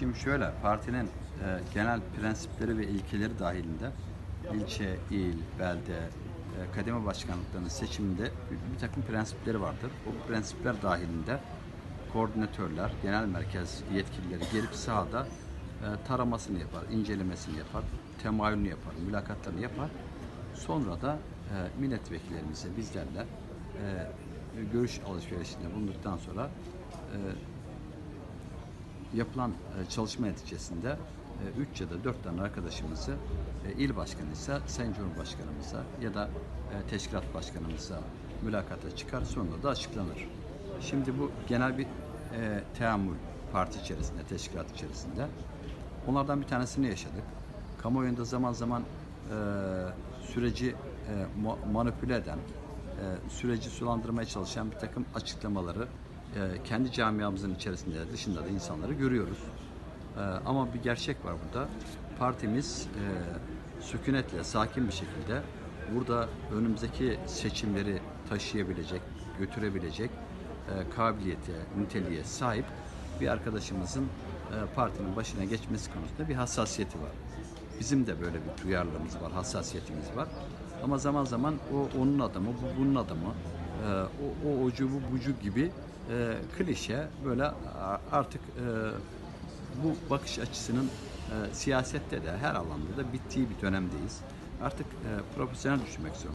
Şimdi şöyle, partinin e, genel prensipleri ve ilkeleri dahilinde ilçe, il, belde, e, kademe başkanlıklarının seçiminde bir, bir takım prensipleri vardır. Bu prensipler dahilinde koordinatörler, genel merkez yetkilileri gelip sahada e, taramasını yapar, incelemesini yapar, temayülünü yapar, mülakatlarını yapar. Sonra da e, milletvekillerimize bizlerle e, görüş alışverişinde bulunduktan sonra e, yapılan e, çalışma neticesinde 3 ya da 4 tane arkadaşımızı e, il başkanıysa Sayın Cumhurbaşkanımıza ya da e, teşkilat başkanımıza mülakata çıkar sonra da açıklanır. Şimdi bu genel bir e, teamül parti içerisinde, teşkilat içerisinde. Onlardan bir tanesini yaşadık. Kamuoyunda zaman zaman e, süreci e, ma- manipüle eden, e, süreci sulandırmaya çalışan bir takım açıklamaları e, kendi camiamızın içerisinde de dışında da insanları görüyoruz. E, ama bir gerçek var burada. Partimiz e, sükunetle, sakin bir şekilde burada önümüzdeki seçimleri taşıyabilecek, götürebilecek e, kabiliyete, niteliğe sahip bir arkadaşımızın e, partinin başına geçmesi konusunda bir hassasiyeti var. Bizim de böyle bir duyarlılığımız var, hassasiyetimiz var. Ama zaman zaman o onun adamı, bu bunun adamı, o, o ocu bu bucu gibi e, klişe böyle artık e, bu bakış açısının e, siyasette de her alanda da bittiği bir dönemdeyiz. Artık e, profesyonel düşünmek zorundayız.